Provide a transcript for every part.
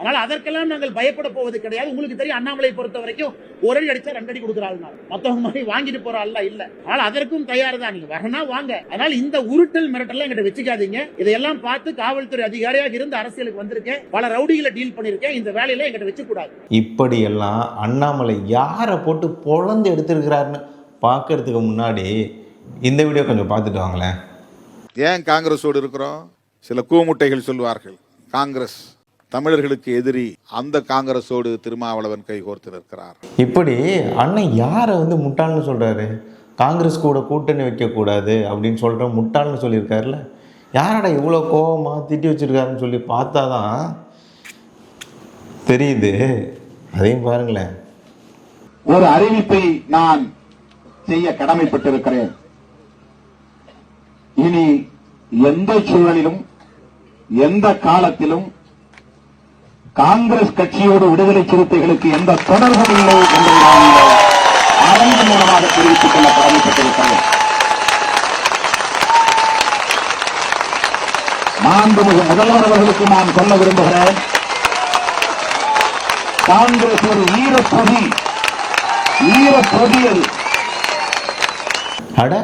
அதனால அதற்கெல்லாம் நாங்கள் பயப்பட போவது கிடையாது. உங்களுக்கு தெரியும் அண்ணாமலை பொறுத்த வரைக்கும் ஒரு அடி அடிச்சா ரெண்டு அடி கொடுக்குற ஆள் நான் மத்தவங்க மாதிரி வாங்கிட்டு போற ஆள் இல்ல. அதனால அதற்கும் தயார் தான் நீங்க வரனா வாங்க. அதனால இந்த உருட்டல் மிரட்டல் எங்கிட்ட வச்சுக்காதீங்க. இதையெல்லாம் பார்த்து காவல்துறை அதிகாரியாக இருந்து அரசியலுக்கு வந்திருக்கேன். பல ரவுடிகளை டீல் பண்ணிருக்கேன் இந்த வேலையில எங்கிட்ட வச்சு கூடாது இப்படியெல்லாம் அண்ணாமலை யாரை போட்டு பொழந்து எடுத்திருக்கிறாருன்னு பார்க்கறதுக்கு முன்னாடி இந்த வீடியோ கொஞ்சம் பார்த்துட்டு வாங்களேன். ஏன் காங்கிரஸோடு இருக்கிறோம்? சில கூமுட்டைகள் சொல்வார்கள் காங்கிரஸ் தமிழர்களுக்கு எதிரி அந்த காங்கிரஸோடு திருமாவளவன் கைகோர்த்து நிற்கிறார். இப்படி அண்ணன் யாரை வந்து முட்டாள்னு சொல்கிறாரு காங்கிரஸ் கூட கூட்டணி வைக்கக்கூடாது அப்படின்னு சொல்கிற முட்டாள்னு சொல்லியிருக்காருல்ல? யாரடா இவ்வளோ கோவமாக திட்டி வச்சிருக்காருன்னு சொல்லி பார்த்தா தான் தெரியுது. அதையும் பாருங்களேன். ஒரு அறிவிப்பை நான் செய்ய கடமைப்பட்டிருக்கிறேன். இனி எந்த சூழலிலும் எந்த காலத்திலும் காங்கிரஸ் கட்சியோடு விடுதலை சிறுத்தைகளுக்கு எந்த தொடர்பும் இல்லை என்பதை நான் அரங்கு மூலமாக தெரிவித்துக் கொள்ள கடமைப்பட்டிருக்கிறேன் மாண்புமிகு முதல்வர் அவர்களுக்கு நான் சொல்ல விரும்புகிறேன் காங்கிரஸ் ஒரு ஈரப்பொதி ஈரப்பொதியல். அட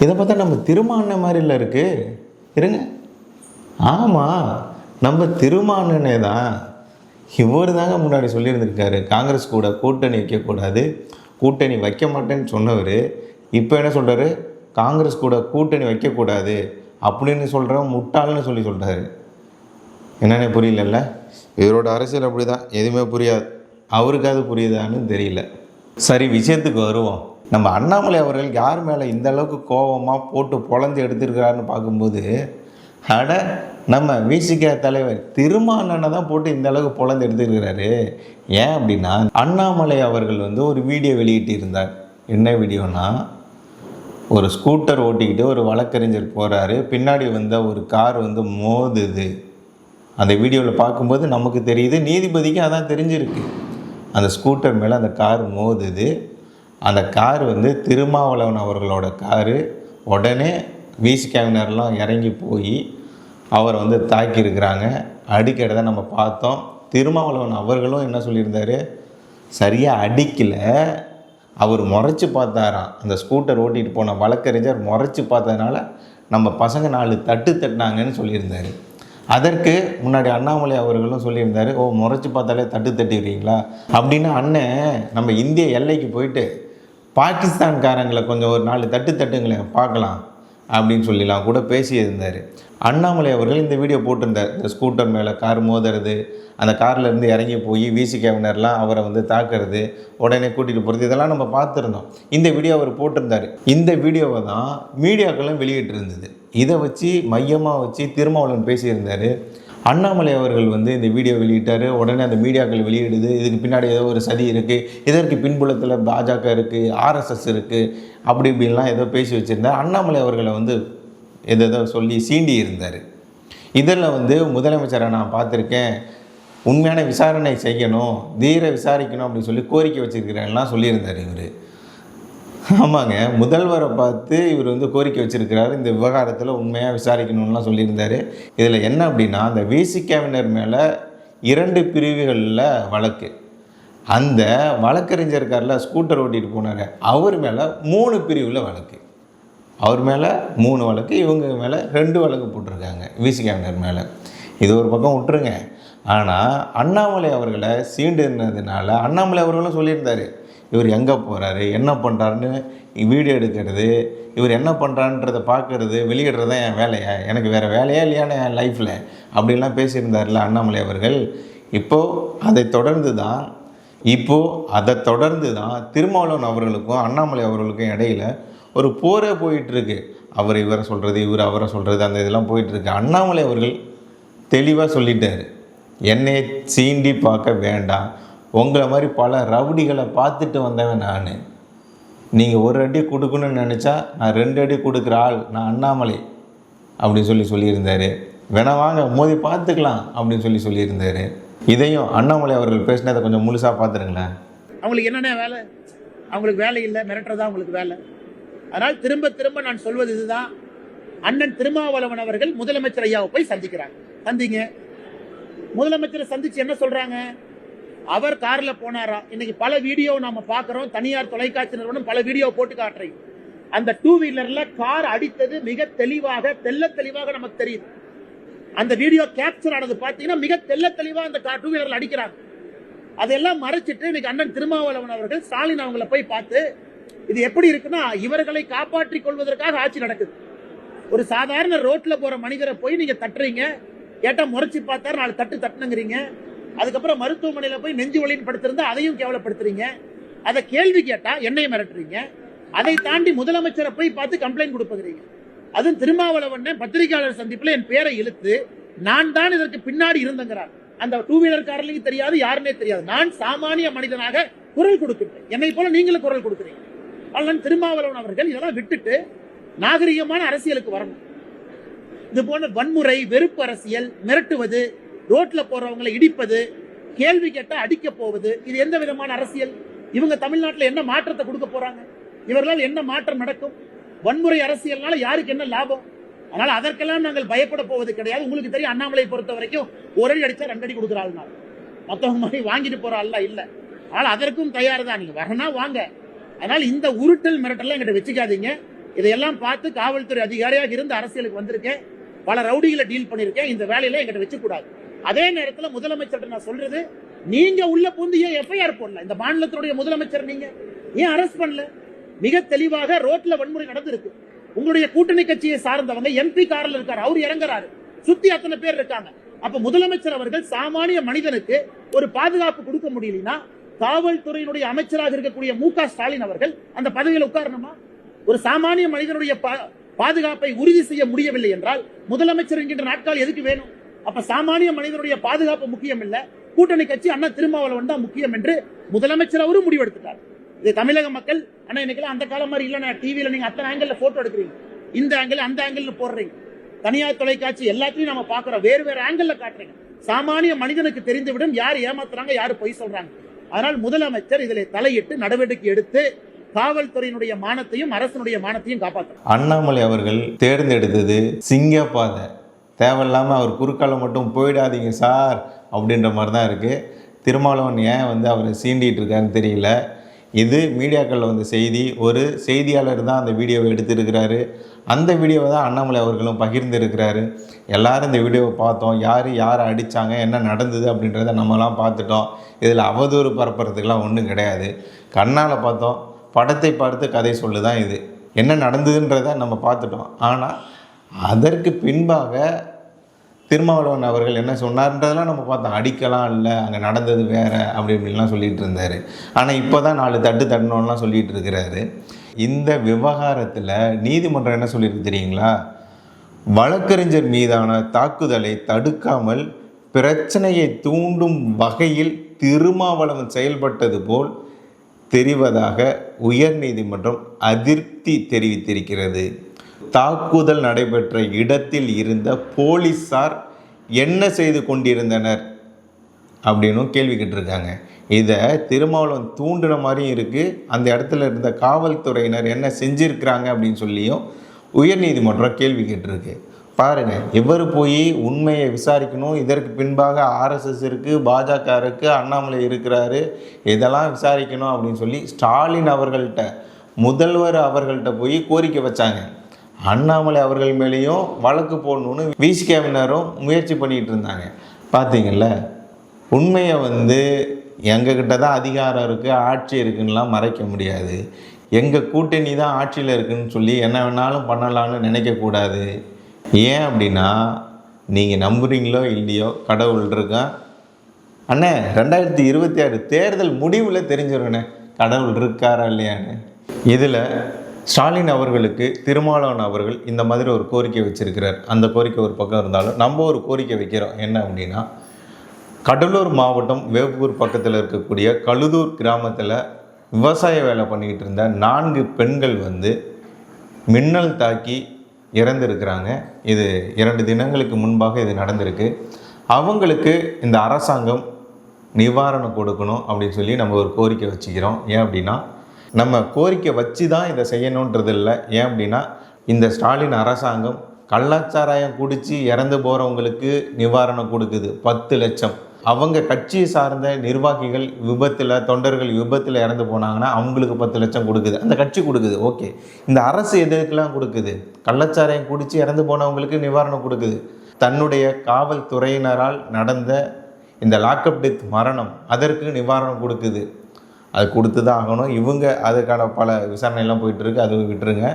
இதை பார்த்தா நம்ம திருமாண்ண மாதிரில இருக்கு. இருங்க. ஆமாம் நம்ம திருமானனே தான் இவர் தாங்க முன்னாடி சொல்லியிருந்திருக்காரு. காங்கிரஸ் கூட கூட்டணி வைக்கக்கூடாது கூட்டணி வைக்க மாட்டேன்னு சொன்னவர். இப்போ என்ன சொல்கிறாரு காங்கிரஸ் கூட கூட்டணி வைக்கக்கூடாது அப்படின்னு சொல்கிற முட்டாள்னு சொல்லி சொல்கிறாரு என்னன்னே புரியலல்ல? இவரோட அரசியல் அப்படி தான் எதுவுமே புரியாது. அவருக்கு அது புரியுதான்னு தெரியல. சரி விஷயத்துக்கு வருவோம். நம்ம அண்ணாமலை அவர்கள் யார் மேலே இந்த அளவுக்கு கோபமாக போட்டு பொழந்து எடுத்திருக்கிறாருன்னு பார்க்கும்போது அட நம்ம விசிக தலைவர் திருமானனை தான் போட்டு இந்த அளவுக்கு பொழந்து எடுத்துருக்கிறாரு ஏன் அப்படின்னா அண்ணாமலை அவர்கள் வந்து ஒரு வீடியோ வெளியிட்டிருந்தார். என்ன வீடியோனா ஒரு ஸ்கூட்டர் ஓட்டிக்கிட்டு ஒரு வழக்கறிஞர் போகிறாரு பின்னாடி வந்த ஒரு கார் வந்து மோதுது. அந்த வீடியோவில் பார்க்கும்போது நமக்கு தெரியுது நீதிபதிக்கு அதான் தெரிஞ்சிருக்கு. அந்த ஸ்கூட்டர் மேலே அந்த கார் மோதுது. அந்த கார் வந்து திருமாவளவன் அவர்களோட காரு. உடனே விசி கேவினர்லாம் இறங்கி போய் அவரை வந்து தாக்கியிருக்கிறாங்க. அடிக்கிறத நம்ம பார்த்தோம். திருமாவளவன் அவர்களும் என்ன சொல்லியிருந்தார்? சரியாக அடிக்கலை. அவர் முறைச்சி பார்த்தாராம். அந்த ஸ்கூட்டர் ஓட்டிகிட்டு போன வழக்கறிஞர் முறைச்சி பார்த்ததுனால நம்ம பசங்க நாலு தட்டு தட்டினாங்கன்னு சொல்லியிருந்தார். அதற்கு முன்னாடி அண்ணாமலை அவர்களும் சொல்லியிருந்தார் ஓ முறைச்சி பார்த்தாலே தட்டு தட்டிடுறீங்களா? அப்படின்னா அண்ணன் நம்ம இந்திய எல்லைக்கு போயிட்டு பாகிஸ்தான்காரங்களை கொஞ்சம் ஒரு நாலு தட்டு தட்டுங்களேன் பார்க்கலாம். அப்படின்னு சொல்லிலாம் கூட பேசியிருந்தார். அண்ணாமலை அவர்கள் இந்த வீடியோ போட்டிருந்தார். இந்த ஸ்கூட்டர் மேலே கார் மோதுறது அந்த கார்லேருந்து இறங்கி போய் விசி கேவினர்லாம் அவரை வந்து தாக்குறது உடனே கூட்டிகிட்டு போகிறது இதெல்லாம் நம்ம பார்த்துருந்தோம். இந்த வீடியோ அவர் போட்டிருந்தார். இந்த வீடியோவை தான் மீடியாக்களும் வெளியிட்டு இருந்தது இதை வச்சு மையமாக வச்சு திருமாவளவன் பேசியிருந்தார். அண்ணாமலை அவர்கள் வந்து இந்த வீடியோ வெளியிட்டார். உடனே அந்த மீடியாக்கள் வெளியிடுது. இதுக்கு பின்னாடி ஏதோ ஒரு சதி இருக்குது இதற்கு பின்புலத்தில் பாஜக இருக்குது ஆர்எஸ்எஸ் இருக்குது அப்படி இப்படின்லாம் ஏதோ பேசி வச்சுருந்தார். அண்ணாமலை அவர்களை வந்து எதோ சொல்லி சீண்டி இருந்தார். இதில் வந்து முதலமைச்சரை நான் பார்த்துருக்கேன். உண்மையான விசாரணை செய்யணும் தீர விசாரிக்கணும் அப்படின்னு சொல்லி கோரிக்கை வச்சுருக்கிறேன்லாம் சொல்லியிருந்தார் இவர். ஆமாங்க. முதல்வரை பார்த்து இவர் வந்து கோரிக்கை வச்சிருக்கிறாரு. இந்த விவகாரத்தில் உண்மையாக விசாரிக்கணும்லாம் சொல்லியிருந்தாரு. இதில் என்ன அப்படின்னா அந்த விசிகேவினர் மேலே இரண்டு பிரிவுகளில் வழக்கு. அந்த வழக்கறிஞர் இருக்கார்ல ஸ்கூட்டர் ஓட்டிகிட்டு போனார். அவர் மேலே மூணு பிரிவில் வழக்கு. அவர் மேலே மூணு வழக்கு இவங்க மேலே ரெண்டு வழக்கு போட்டிருக்காங்க விசிகேவினர் மேலே. இது ஒரு பக்கம் விட்டுருங்க. ஆனால் அண்ணாமலை அவர்களை சீண்டுனதுனால அண்ணாமலை அவர்களும் சொல்லியிருந்தாரு. இவர் எங்கே போகிறாரு என்ன பண்ணுறாருன்னு வீடியோ எடுக்கிறது இவர் என்ன பண்ணுறான்றதை பார்க்கறது வெளியிடுறது தான் என் வேலையா? எனக்கு வேறு வேலையா இல்லையான்னு என் லைஃப்பில் அப்படின்லாம் பேசியிருந்தார்ல அண்ணாமலை அவர்கள். இப்போது அதை தொடர்ந்து தான் இப்போது அதை தொடர்ந்து தான் திருமாவளவன் அவர்களுக்கும் அண்ணாமலை அவர்களுக்கும் இடையில ஒரு போரே போயிட்டுருக்கு. அவர் இவரை சொல்கிறது இவர் அவரை சொல்கிறது அந்த இதெல்லாம் போயிட்டுருக்கு. அண்ணாமலை அவர்கள் தெளிவாக சொல்லிட்டார். என்னை சீண்டி பார்க்க வேண்டாம். உங்களை மாதிரி பல ரவுடிகளை பார்த்துட்டு வந்தவன் நான். நீங்கள் ஒரு அடி கொடுக்கணும்னு நினச்சா நான் ரெண்டு அடி கொடுக்குற ஆள் நான் அண்ணாமலை அப்படின்னு சொல்லி சொல்லியிருந்தார். வேணா வாங்க மோதி பார்த்துக்கலாம் அப்படின்னு சொல்லி சொல்லியிருந்தார். இதையும் அண்ணாமலை அவர்கள் பேசினதை கொஞ்சம் முழுசாக பார்த்துருங்களேன். அவங்களுக்கு என்னென்ன வேலை? அவங்களுக்கு வேலை இல்லை மிரட்டுறதா அவங்களுக்கு வேலை? அதனால் திரும்ப திரும்ப நான் சொல்வது இதுதான். அண்ணன் திருமாவளவன் அவர்கள் முதலமைச்சர் ஐயாவை போய் சந்திக்கிறாங்க சந்திங்க. முதலமைச்சரை சந்திச்சு என்ன சொல்றாங்க? அவர் கார்ல போனாரா? இன்னைக்கு பல வீடியோ நாம பாக்குறோம் தனியார் தொலைக்காட்சி நிறுவனம் பல வீடியோ போட்டு காட்டுறீங்க அந்த டூ வீலர்ல கார் அடித்தது மிக தெளிவாக தெள்ள தெளிவாக நமக்கு தெரியுது. அந்த வீடியோ கேப்சர் ஆனது பாத்தீங்கன்னா மிக தெல்ல தெளிவா அந்த கார் டூ வீலர்ல அடிக்கிறாங்க அதெல்லாம் மறைச்சிட்டு இன்னைக்கு அண்ணன் திருமாவளவன் அவர்கள் ஸ்டாலின் அவங்கள போய் பார்த்து இது எப்படி இருக்குன்னா இவர்களை காப்பாற்றிக் கொள்வதற்காக ஆட்சி நடக்குது. ஒரு சாதாரண ரோட்ல போற மனிதரை போய் நீங்க தட்டுறீங்க. கேட்டா முறைச்சு பார்த்தாரு நாலு தட்டு தட்டுனுங்கிறீங்க. அதுக்கப்புறம் மருத்துவமனையில் போய் நெஞ்சு வலின்னு படுத்திருந்தா அதையும் கேவலப்படுத்துறீங்க? அதை கேள்வி கேட்டா என்னையும் மிரட்டுறீங்க? அதை தாண்டி முதலமைச்சரை போய் பார்த்து கம்ப்ளைண்ட் கொடுப்பதுறீங்க. அதுவும் திருமாவளவன் பத்திரிகையாளர் சந்திப்பில் என் பேரை இழுத்து நான் தான் இதற்கு பின்னாடி இருந்தங்கிறார். அந்த டூ வீலர் காரர்களுக்கு தெரியாது யாருன்னே தெரியாது. நான் சாமானிய மனிதனாக குரல் கொடுக்கின்றேன் என்னை போல நீங்களும் குரல் கொடுக்குறீங்க. ஆனால் திருமாவளவன் அவர்கள் இதெல்லாம் விட்டுட்டு நாகரிகமான அரசியலுக்கு வரணும். இது போன்ற வன்முறை வெறுப்பு அரசியல் மிரட்டுவது ரோட்ல போறவங்களை இடிப்பது கேள்வி கேட்டா அடிக்க போவது இது எந்த விதமான அரசியல்? இவங்க தமிழ்நாட்டில் என்ன மாற்றத்தை கொடுக்க போறாங்க? இவர்களால் என்ன மாற்றம் நடக்கும்? வன்முறை அரசியல்னால யாருக்கு என்ன லாபம்? அதனால அதற்கெல்லாம் நாங்கள் பயப்பட போவது கிடையாது. உங்களுக்கு தெரியும் அண்ணாமலை பொறுத்த வரைக்கும் ஒரு அடி அடிச்சா ரெண்டு அடி கொடுக்குறாள் மற்றவங்க நான் மாதிரி வாங்கிட்டு போற ஆள்லாம் இல்ல. ஆனால் அதற்கும் தயார் தான். நீங்க வரனா வாங்க. அதனால இந்த உருட்டல் மிரட்டல்லாம் எங்கிட்ட வச்சுக்காதீங்க. இதையெல்லாம் பார்த்து காவல்துறை அதிகாரியாக இருந்து அரசியலுக்கு வந்திருக்கேன். பல ரவுடிகளை டீல் பண்ணிருக்கேன். இந்த வேலையில எங்கிட்ட வச்சு கூடாது அதே நேரத்துல முதலமைச்சர்கிட்ட நான் சொல்றது நீங்க உள்ள பூந்து ஏன் எஃப்ஐஆர் போடல? இந்த மாநிலத்தினுடைய முதலமைச்சர் நீங்க ஏன் அரெஸ்ட் பண்ணல? மிக தெளிவாக ரோட்ல வன்முறை நடந்திருக்கு. உங்களுடைய கூட்டணி கட்சியை சார்ந்தவங்க எம்பி கார்ல இருக்காரு அவர் இறங்குறாரு. சுத்தி அத்தனை பேர் இருக்காங்க. அப்ப முதலமைச்சர் அவர்கள் சாமானிய மனிதனுக்கு ஒரு பாதுகாப்பு கொடுக்க முடியலனா காவல்துறையினுடைய அமைச்சராக இருக்கக்கூடிய மு க ஸ்டாலின் அவர்கள் அந்த பதவியில் உட்காரணுமா? ஒரு சாமானிய மனிதனுடைய பா- பாதுகாப்பை உறுதி செய்ய முடியவில்லை என்றால் முதலமைச்சர் என்கின்ற நாட்கள் எதுக்கு வேணும்? அப்ப சாமானிய மனிதனுடைய பாதுகாப்பு முக்கியம் இல்ல கூட்டணி கட்சி அண்ணா திருமாவளவன் தான் முக்கியம் என்று முதலமைச்சர் அவரும் முடிவெடுத்துட்டார். இது தமிழக மக்கள் அண்ணா இன்னைக்கு அந்த காலம் மாதிரி இல்ல டிவியில நீங்க அத்தனை ஆங்கிள் போட்டோ எடுக்கிறீங்க. இந்த ஆங்கிள் அந்த ஆங்கிள் போடுறீங்க. தனியார் தொலைக்காட்சி எல்லாத்தையும் நம்ம பாக்குறோம் வேறு வேறு ஆங்கிள் காட்டுறீங்க. சாமானிய மனிதனுக்கு தெரிந்துவிடும். யார் ஏமாத்துறாங்க யார் பொய் சொல்றாங்க. அதனால் முதலமைச்சர் இதில் தலையிட்டு நடவடிக்கை எடுத்து காவல்துறையினுடைய மானத்தையும் அரசனுடைய மானத்தையும் காப்பாற்றணும் அண்ணாமலை அவர்கள் தேர்ந்தெடுத்தது சிங்கப்பாதை. தேவையில்லாமல் அவர் குறுக்கால மட்டும் போயிடாதீங்க சார் அப்படின்ற மாதிரி தான் இருக்குது திருமாவளவன் ஏன் வந்து அவரை சீண்டிட்டு இருக்காருன்னு தெரியல. இது மீடியாக்களில் வந்த செய்தி. ஒரு செய்தியாளர் தான் அந்த வீடியோவை எடுத்திருக்கிறாரு. அந்த வீடியோவை தான் அண்ணாமலை அவர்களும் பகிர்ந்துருக்கிறாரு. எல்லாரும் இந்த வீடியோவை பார்த்தோம். யார் யாரை அடித்தாங்க என்ன நடந்தது அப்படின்றத நம்மலாம் பார்த்துட்டோம். இதில் அவதூறு பரப்புறதுக்கெலாம் ஒன்றும் கிடையாது. கண்ணால் பார்த்தோம். படத்தை பார்த்து கதை சொல்லு தான் இது. என்ன நடந்ததுன்றதை நம்ம பார்த்துட்டோம். ஆனால் அதற்கு பின்பாக திருமாவளவன் அவர்கள் என்ன சொன்னார்ன்றதெல்லாம் நம்ம பார்த்தோம். அடிக்கலாம் இல்லை அங்கே நடந்தது வேறு அப்படி இப்படின்லாம் சொல்லிட்டு இருந்தார். ஆனால் இப்போ தான் நாலு தட்டு தட்டணும்லாம் சொல்லிட்டு இருக்கிறாரு. இந்த விவகாரத்தில் நீதிமன்றம் என்ன சொல்லியிருக்கு தெரியுங்களா? வழக்கறிஞர் மீதான தாக்குதலை தடுக்காமல் பிரச்சனையை தூண்டும் வகையில் திருமாவளவன் செயல்பட்டது போல் தெரிவதாக உயர்நீதிமன்றம் அதிருப்தி தெரிவித்திருக்கிறது. தாக்குதல் நடைபெற்ற இடத்தில் இருந்த போலீஸார் என்ன செய்து கொண்டிருந்தனர்? அப்படின்னும் கேள்வி கேட்டிருக்காங்க. இதை திருமாவளவன் தூண்டின மாதிரியும் இருக்குது அந்த இடத்துல இருந்த காவல்துறையினர் என்ன செஞ்சிருக்கிறாங்க அப்படின்னு சொல்லியும் உயர்நீதிமன்றம் கேள்வி கேட்டிருக்கு. பாருங்கள் இவர் போய் உண்மையை விசாரிக்கணும். இதற்கு பின்பாக ஆர்எஸ்எஸ் இருக்குது பாஜக இருக்குது அண்ணாமலை இருக்கிறாரு. இதெல்லாம் விசாரிக்கணும் அப்படின்னு சொல்லி ஸ்டாலின் அவர்கள்ட்ட முதல்வர் அவர்கள்ட்ட போய் கோரிக்கை வச்சாங்க. அண்ணாமலை அவர்கள் மேலேயும் வழக்கு போடணும்னு விசிகேவினரும் முயற்சி பண்ணிகிட்டு இருந்தாங்க. பார்த்தீங்கல்ல உண்மையை வந்து எங்ககிட்ட தான் அதிகாரம் இருக்குது ஆட்சி இருக்குன்னெலாம் மறைக்க முடியாது. எங்கள் கூட்டணி தான் ஆட்சியில் இருக்குன்னு சொல்லி என்ன வேணாலும் பண்ணலான்னு நினைக்கக்கூடாது ஏன் அப்படின்னா நீங்கள் நம்புறீங்களோ இல்லையோ கடவுள் இருக்கான் அண்ணே ரெண்டாயிரத்தி இருபத்தி ஆறு தேர்தல் முடிவில் தெரிஞ்சிருண்ணே கடவுள் இருக்காரா இல்லையான்னு. இதில் ஸ்டாலின் அவர்களுக்கு திருமாலான் அவர்கள் இந்த மாதிரி ஒரு கோரிக்கை வச்சிருக்கிறார். அந்த கோரிக்கை ஒரு பக்கம் இருந்தாலும் நம்ம ஒரு கோரிக்கை வைக்கிறோம். என்ன அப்படின்னா கடலூர் மாவட்டம் வேப்பூர் பக்கத்தில் இருக்கக்கூடிய கழுதூர் கிராமத்தில் விவசாய வேலை பண்ணிக்கிட்டு இருந்த நான்கு பெண்கள் வந்து மின்னல் தாக்கி இறந்திருக்கிறாங்க. இது இரண்டு தினங்களுக்கு முன்பாக இது நடந்திருக்கு. அவங்களுக்கு இந்த அரசாங்கம் நிவாரணம் கொடுக்கணும் அப்படின்னு சொல்லி நம்ம ஒரு கோரிக்கை வச்சுக்கிறோம். ஏன் அப்படின்னா நம்ம கோரிக்கை வச்சு தான் இதை செய்யணுன்றது இல்லை. ஏன் அப்படின்னா இந்த ஸ்டாலின் அரசாங்கம் கள்ளச்சாராயம் குடித்து இறந்து போகிறவங்களுக்கு நிவாரணம் கொடுக்குது. பத்து லட்சம். அவங்க கட்சியை சார்ந்த நிர்வாகிகள் விபத்தில் தொண்டர்கள் விபத்தில் இறந்து போனாங்கன்னா அவங்களுக்கு பத்து லட்சம் கொடுக்குது. அந்த கட்சி கொடுக்குது. ஓகே. இந்த அரசு எதுக்கெல்லாம் கொடுக்குது? கள்ளச்சாராயம் குடித்து இறந்து போனவங்களுக்கு நிவாரணம் கொடுக்குது. தன்னுடைய காவல்துறையினரால் நடந்த இந்த லாக்அப் டெத் மரணம் அதற்கு நிவாரணம் கொடுக்குது. அது கொடுத்து தான் ஆகணும். இவங்க அதுக்கான பல விசாரணையெல்லாம் போயிட்டுருக்கு. அது விட்டுருங்க.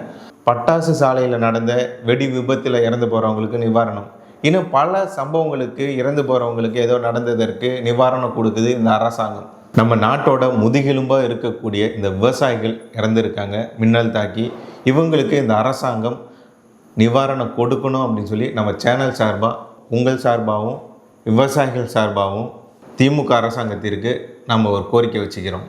பட்டாசு சாலையில் நடந்த வெடி விபத்தில் இறந்து போகிறவங்களுக்கு நிவாரணம். இன்னும் பல சம்பவங்களுக்கு இறந்து போகிறவங்களுக்கு ஏதோ நடந்ததற்கு நிவாரணம் கொடுக்குது இந்த அரசாங்கம். நம்ம நாட்டோட முதுகெலும்பாக இருக்கக்கூடிய இந்த விவசாயிகள் இறந்துருக்காங்க. மின்னல் தாக்கி. இவங்களுக்கு இந்த அரசாங்கம் நிவாரணம் கொடுக்கணும் அப்படின்னு சொல்லி நம்ம சேனல் சார்பாக உங்கள் சார்பாகவும் விவசாயிகள் சார்பாகவும் திமுக அரசாங்கத்திற்கு நம்ம ஒரு கோரிக்கை வச்சுக்கிறோம்.